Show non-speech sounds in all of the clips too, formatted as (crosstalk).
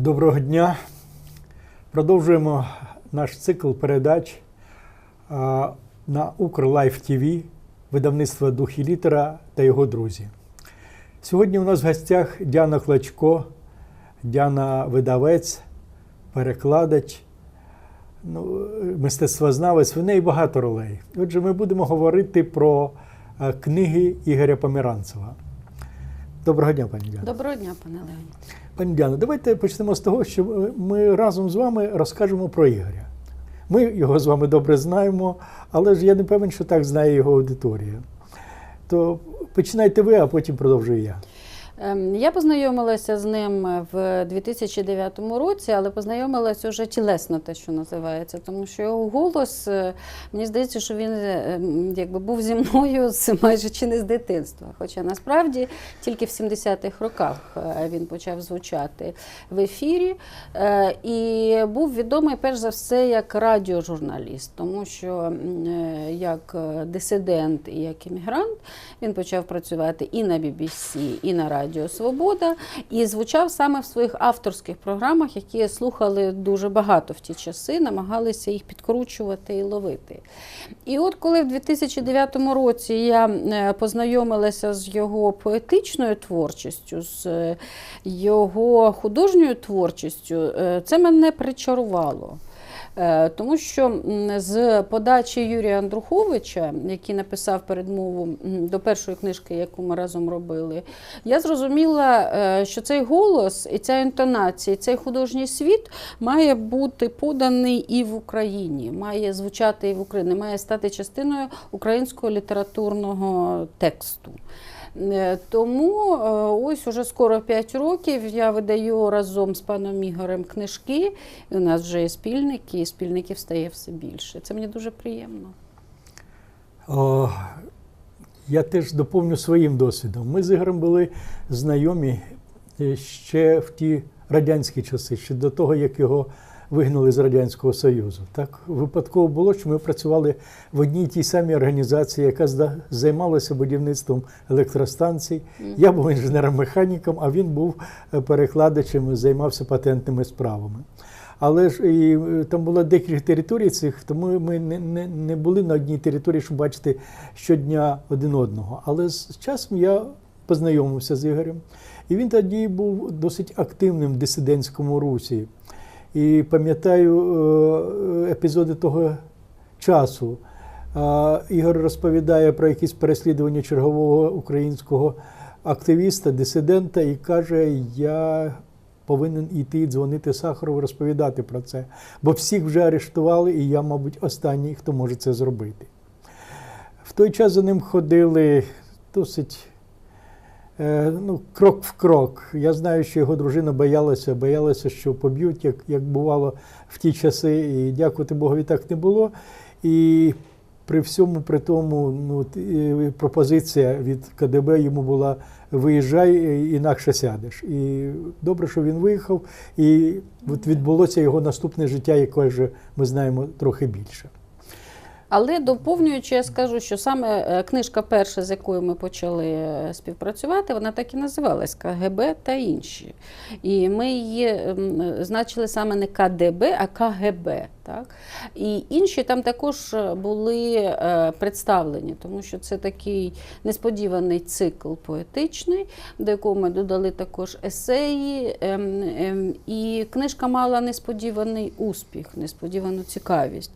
Доброго дня. Продовжуємо наш цикл передач на Укрлайф ТВ, видавництво Дух і літера та його друзі. Сьогодні у нас в гостях Діана Клочко, Діана видавець, перекладач, ну, мистецтвознавець. В неї багато ролей. Отже, ми будемо говорити про е, книги Ігоря Поміранцева. Доброго дня, пані Діана. Доброго дня, пане Леоні. Пані Діано, давайте почнемо з того, що ми разом з вами розкажемо про Ігоря. Ми його з вами добре знаємо, але ж я не певен, що так знає його аудиторія. То починайте ви, а потім продовжую я. Ем, Я познайомилася з ним в 2009 році, але познайомилася вже тілесно, те, що називається, тому що його голос, е, мені здається, що він е, якби був зі мною з майже чи не з дитинства. Хоча насправді тільки в 70-х роках е, він почав звучати в ефірі е, і був відомий перш за все як радіожурналіст, тому що е, як е, дисидент і як іммігрант він почав працювати і на BBC, і на Радіо Свобода, і звучав саме в своїх авторських програмах, які слухали дуже багато в ті часи, намагалися їх підкручувати і ловити. І от коли в 2009 році я е, познайомилася з його поетичною творчістю, з е, його художньою творчістю, е, це мене причарувало. Е, Тому що з подачі Юрія Андруховича, який написав передмову до першої книжки, яку ми разом робили, я зрозуміла, е, що цей голос і ця інтонація, і цей художній світ має бути поданий і в Україні, має звучати і в Україні, має стати частиною українського літературного тексту. Е, Тому е, ось уже скоро 5 років я видаю разом з паном Ігорем книжки. І у нас вже є спільники, і спільників стає все більше. Це мені дуже приємно. О, я теж доповню своїм досвідом. Ми з Ігорем були знайомі е, ще в ті радянські часи, ще до того, як його вигнали з Радянського Союзу. Так випадково було, що ми працювали в одній тій самій організації, яка займалася будівництвом електростанцій. Я був інженером-механіком, а він був е, перекладачем, займався патентними справами. Але ж і е, там було декілька територій цих, тому ми не, не, не були на одній території, щоб бачити щодня один одного. Але з часом я познайомився з Ігорем, і він тоді був досить активним в дисидентському русі. І пам'ятаю е, епізоди того часу. Ігор розповідає про якісь переслідування чергового українського активіста, дисидента, і каже: Я повинен іти дзвонити Сахарову, розповідати про це. Бо всіх вже арештували, і я, мабуть, останній, хто може це зробити. В той час за ним ходили досить ну, крок в крок. Я знаю, що його дружина боялася, боялася, що поб'ють, як, як бувало в ті часи. І дякувати Богові, так не було. І при всьому при тому ну, е, пропозиція від КДБ йому була виїжджай, е, інакше сядеш. І добре, що він виїхав, і от відбулося його наступне життя, яке вже ми знаємо трохи більше. Але доповнюючи, я скажу, що саме е, книжка перша, з якою ми почали е, співпрацювати, вона так і називалась КГБ та інші. І ми її ем, значили саме не КДБ, а КГБ. Так? І інші там також е, були е, представлені, тому що це такий несподіваний цикл поетичний, до якого ми додали також есеї. ем, ем, І книжка мала несподіваний успіх, несподівану цікавість.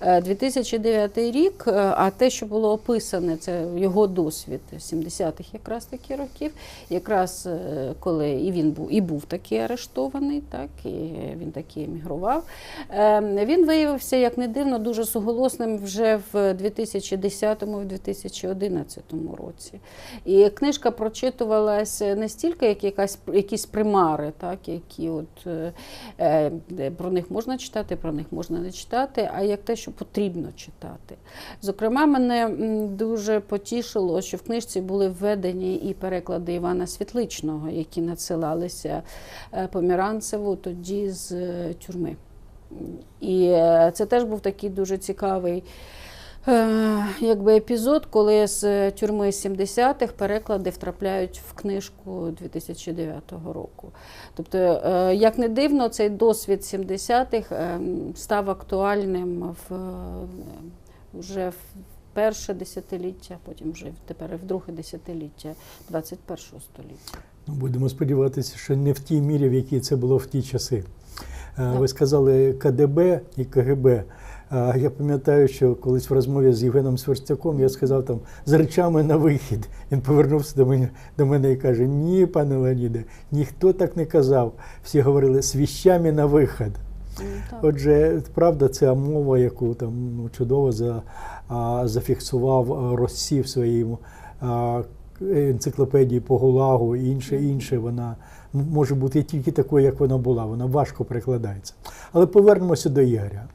Е, 2009 рік, е, а те, що було описане, це його досвід 70-х якраз таки років, якраз коли і він був і був такий арештований, так і він таки емігрував. Е, Він виявився, як не дивно, дуже суголосним вже в 2010-2011 році. І книжка прочитувалася не стільки як якась якісь примари, так які от е, е, про них можна читати, про них можна не читати, а як те, що потрібно читати. Зокрема, мене дуже потішило, що в книжці були введені і переклади Івана Світличного, які надсилалися е, Поміранцеву тоді з е, тюрми. І е, це теж був такий дуже цікавий Е, якби епізод, коли з тюрми 70-х переклади втрапляють в книжку 2009 року. Тобто, е, як не дивно, цей досвід 70-х е, став актуальним в, вже в перше десятиліття, потім вже тепер в друге десятиліття 21 століття. Ну, будемо сподіватися, що не в тій мірі, в якій це було в ті часи. Е, Так. Ви сказали КДБ і КГБ. Е, Я пам'ятаю, що колись в розмові з Євгеном Сверстяком я сказав там з речами на вихід. Він повернувся до мене, до мене і каже: Ні, пане Леоніде, ніхто так не казав. Всі говорили з віщами на вихід. Ну, так. Отже, правда, ця мова, яку там ну, чудово за, а, зафіксував а, Россі в своїй а, енциклопедії по Гулагу і інше, інше, вона може бути тільки такою, як вона була. Вона важко перекладається. Але повернемося до Ігоря.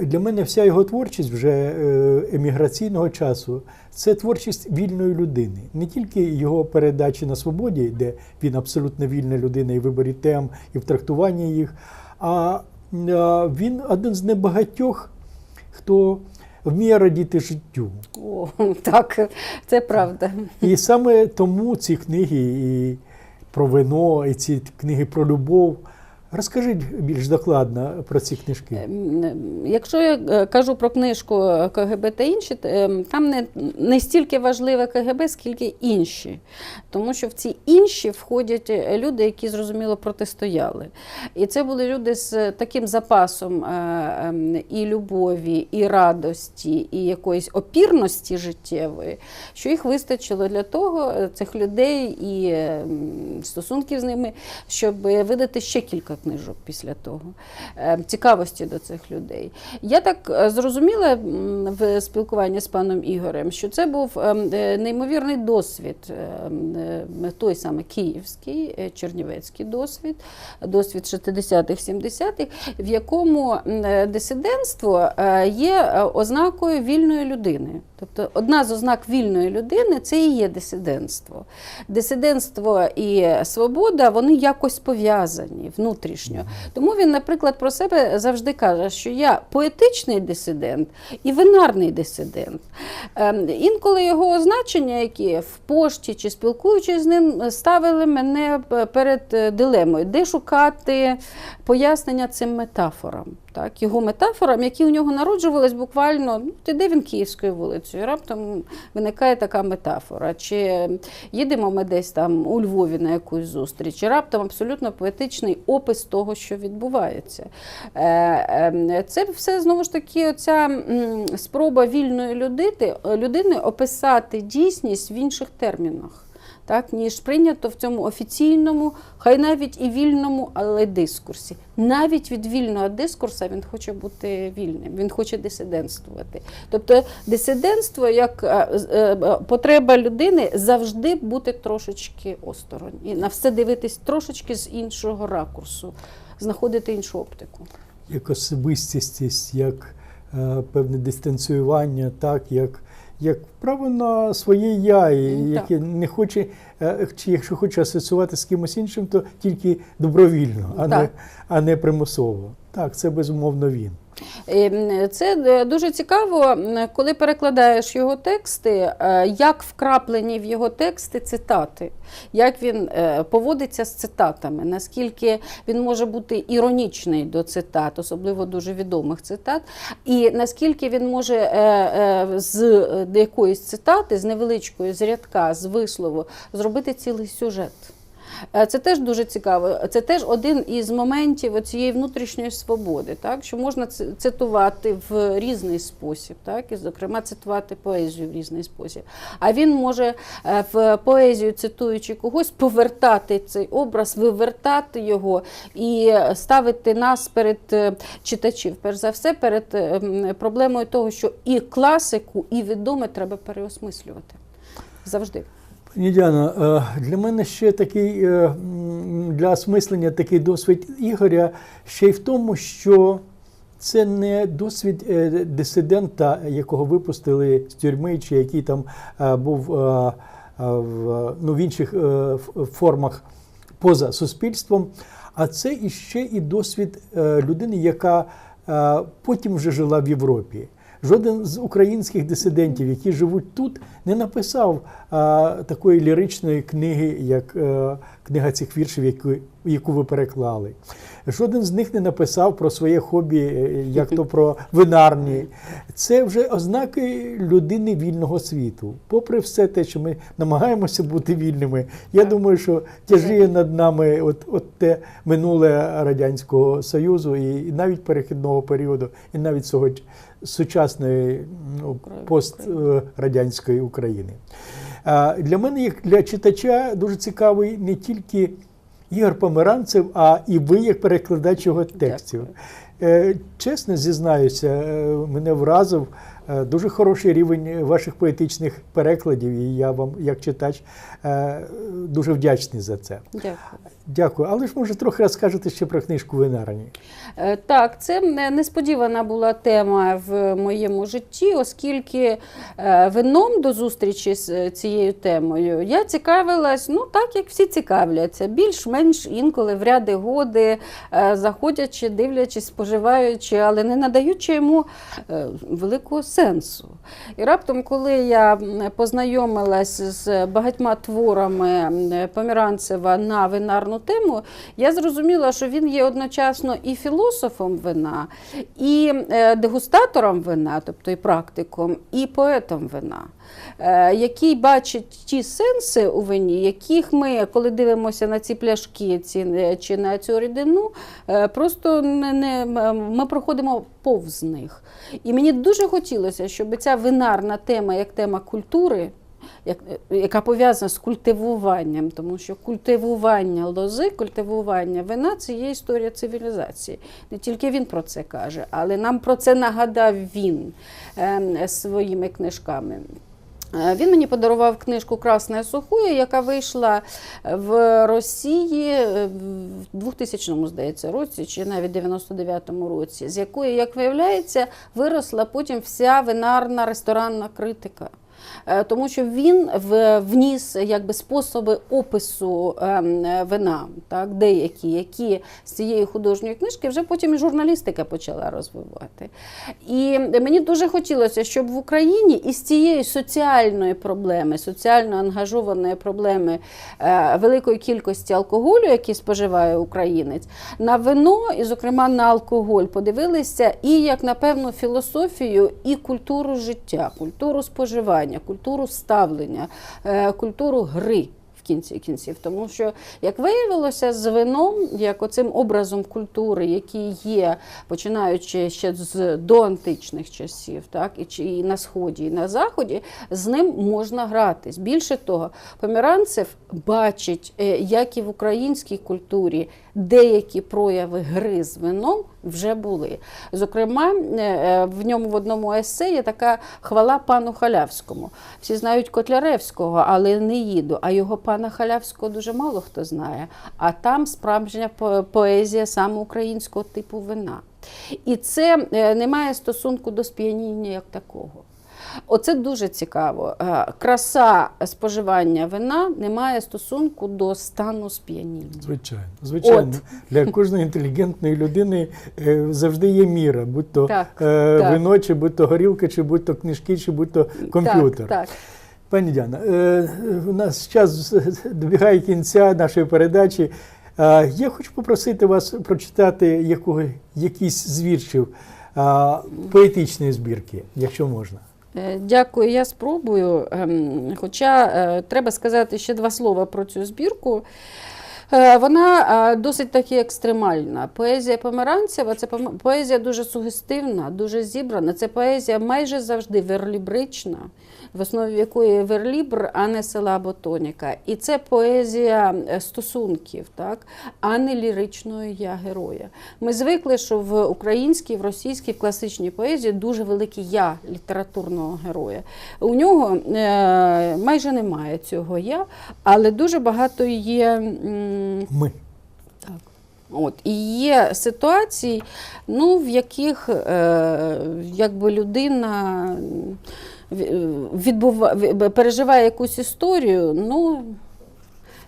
Для мене вся його творчість вже е, еміграційного часу це творчість вільної людини. Не тільки його передачі на свободі, де він абсолютно вільна людина і в виборі тем, і в трактуванні їх, а а, він один з небагатьох, хто вміє радіти життю. О, (laughs) так, це правда. І саме тому ці книги і про вино, і ці книги про любов. Розкажіть більш докладно про ці книжки. Ем, Якщо я е, кажу про книжку КГБ та інші, ем, там не, не стільки важливе КГБ, скільки інші. Тому що в ці інші входять е, люди, які зрозуміло протистояли. І це були люди з таким запасом е, ем, і любові, і радості, і якоїсь опірності життєвої, що їх вистачило для того, е, цих людей і стосунків з ними, щоб видати ще кілька книжок після того. Е, Цікавості до цих людей. Я так е, зрозуміла в спілкуванні з паном Ігорем, що це був ем, е, неймовірний досвід, ем, е, той самий київський, чернівецький досвід, досвід 60-х, 70-х, в якому дисидентство є ознакою вільної людини. Тобто одна з ознак вільної людини це і є дисидентство. Дисидентство і свобода вони якось пов'язані внутрішньо. Тому він, наприклад, про себе завжди каже, що я поетичний дисидент і винарний дисидент. Ем, Інколи його означення, які в пошті чи спілкуючись з ним, ставили мене перед е, дилемою, де шукати пояснення цим метафорам. Так, його метафорам, які у нього народжувались буквально, ну, де він Київською вулицею, раптом виникає така метафора. Чи їдемо ми десь там у Львові на якусь зустріч, і раптом абсолютно поетичний опис того, що відбувається. Е, е, Це все знову ж таки оця спроба вільної людини, людини описати дійсність в інших термінах. Так, ніж прийнято в цьому офіційному, хай навіть і вільному, але дискурсі. Навіть від вільного дискурсу він хоче бути вільним, він хоче дисидентствувати. Тобто дисидентство як е, е, е, потреба людини завжди бути трошечки осторонь і на все дивитись трошечки з іншого ракурсу, знаходити іншу оптику. Як особистість, як певне дистанціювання, так, як, як право на своє я, і яке не хоче, е, чи якщо хоче асоціювати з кимось іншим, то тільки добровільно, а, не, а не примусово. Так, це безумовно він. Це е, дуже цікаво, коли перекладаєш його тексти, е, як вкраплені в його тексти цитати, як він е, поводиться з цитатами, наскільки він може бути іронічний до цитат, особливо дуже відомих цитат, і наскільки він може з якоїсь цитати, з невеличкої, з рядка, з вислову зробити цілий сюжет. Е, Це теж дуже цікаво. Це теж один із моментів цієї внутрішньої свободи, так що можна цитувати в різний спосіб, так і зокрема цитувати поезію в різний спосіб. А він може е, в поезію, цитуючи когось, повертати цей образ, вивертати його і ставити нас перед е, читачів, перш за все, перед проблемою того, що і класику, і відоме треба переосмислювати завжди. Пані Діана, е, для мене ще такий е, для осмислення такий досвід Ігоря ще й в тому, що це не досвід е, дисидента, якого випустили з тюрми, чи який там був в, ну, в інших формах поза суспільством. А це іще і досвід людини, яка потім вже жила в Європі. Жоден з українських дисидентів, які живуть тут, не написав а, такої ліричної книги, як е, книга цих віршів, яку, яку ви переклали. Жоден з них не написав про своє хобі, е, як то про винарні. Це вже ознаки людини вільного світу. Попри все те, що ми намагаємося бути вільними, я думаю, що тяжіє над нами от, от те минуле Радянського Союзу і, і навіть перехідного періоду, і навіть цього сучасної ну, пострадянської України. Для мене, як для читача, дуже цікавий не тільки Ігор Померанцев, а і ви як перекладач його текстів. Дякую. Чесно зізнаюся, е, мене вразив е, дуже хороший рівень ваших поетичних перекладів, і я вам, як читач, е, дуже вдячний за це. Дякую. Дякую. Але ж може трохи розкажете ще про книжку Винарні. Е, Так, це несподівана була тема в моєму житті, оскільки е, вином до зустрічі з е, цією темою я цікавилась, ну так як всі цікавляться, більш-менш інколи в ряди годи, е, заходячи, дивлячись, споживаючи, але не надаючи йому е, великого сенсу. І раптом, коли я познайомилась з багатьма творами Поміранцева на винарну тему, я зрозуміла, що він є одночасно і філософом вина, і е, дегустатором вина, тобто і практиком, і поетом вина. Е, Який бачить ті сенси у вині, яких ми, коли дивимося на ці пляшки ці, е, чи на цю рідину, е, просто не, не, ми проходимо повз них. І мені дуже хотілося, щоб ця винарна тема, як тема культури, як, яка пов'язана з культивуванням, тому що культивування лози, культивування вина це є історія цивілізації. Не тільки він про це каже, але нам про це нагадав він е, своїми книжками. Е, Він мені подарував книжку Красне сухує, яка вийшла в Росії е, в 2000 здається, році, чи навіть 99-му році, з якої, як виявляється, виросла потім вся винарна ресторанна критика. Е, Тому що він вніс якби способи опису ем, вина, так, деякі, які з цієї художньої книжки вже потім і журналістика почала розвивати. І мені дуже хотілося, щоб в Україні із цієї соціальної проблеми, соціально ангажованої проблеми е, великої кількості алкоголю, який споживає українець, на вино, і, зокрема, на алкоголь подивилися і як на певну філософію, і культуру життя, культуру споживання, культуру ставлення, е, культуру гри. В кінці кінців, тому що, як виявилося, з вином, як оцим образом культури, який є, починаючи ще з доантичних часів, так і і на сході, і на заході, з ним можна гратись. Більше того, Поміранцев бачить, е, як і в українській культурі деякі прояви гри з вином вже були. Зокрема, е, е, в ньому в одному есе є така хвала пану Халявському. Всі знають Котляревського, але не їду. А його пана Халявського дуже мало хто знає. А там справжня поезія саме українського типу вина. І це е, не має стосунку до сп'яніння як такого. Оце дуже цікаво. Е, Краса споживання вина не має стосунку до стану сп'яніння. Звичайно, звичайно, для кожної інтелігентної людини е, завжди є міра, будь то Так, е, так. вино, чи будь то горілка, чи будь то книжки, чи будь то комп'ютер. Так, так. Пані Діана, е, у нас час добігає кінця нашої передачі. Е, Я хочу попросити вас прочитати якого, якийсь з віршів е, поетичної збірки, якщо можна. Е, Дякую, я спробую. Ем, Хоча е, треба сказати ще два слова про цю збірку. Е, Вона досить таки екстремальна. Поезія Померанцева це поезія дуже сугестивна, дуже зібрана. Це поезія майже завжди верлібрична, в основі якої верлібр, а не села ботоніка. І це поезія е, стосунків, так? а не ліричного я героя. Ми звикли, що в українській, в російській, в класичній поезії дуже великий я літературного героя. У нього е, майже немає цього я, але дуже багато є. Ми. От, і є ситуації, ну, в яких е, якби людина відбува, переживає якусь історію, ну,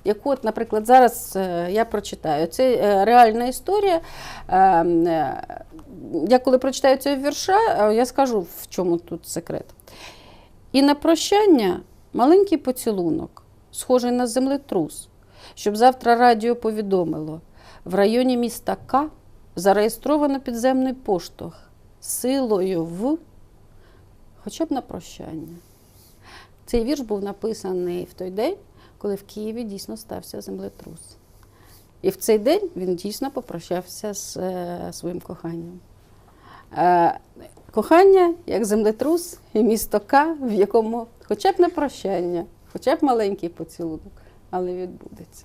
яку, от, наприклад, зараз е, я прочитаю. Це е, реальна історія. Е, е, Я коли прочитаю цього вірша, я скажу, в чому тут секрет. І на прощання маленький поцілунок, схожий на землетрус, щоб завтра радіо повідомило. В районі міста К зареєстровано підземний поштовх силою в хоча б на прощання. Цей вірш був написаний в той день, коли в Києві дійсно стався землетрус. І в цей день він дійсно попрощався з е, своїм коханням. Е, кохання як землетрус і місто К, в якому хоча б на прощання, хоча б маленький поцілунок, але відбудеться.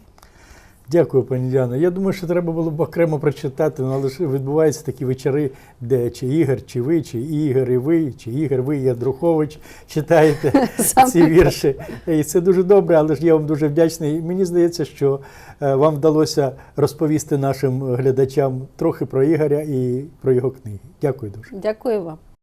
Дякую, пані Діана. Я думаю, що треба було б окремо прочитати, ну, але ж відбуваються такі вечори, де чи Ігор, чи ви, чи Ігор, і ви, чи Ігор, ви, Ядрухович читаєте (laughs) ці вірші. І це дуже добре, але ж я вам дуже вдячний. Мені здається, що е, вам вдалося розповісти нашим глядачам трохи про Ігоря і про його книги. Дякую дуже. Дякую вам.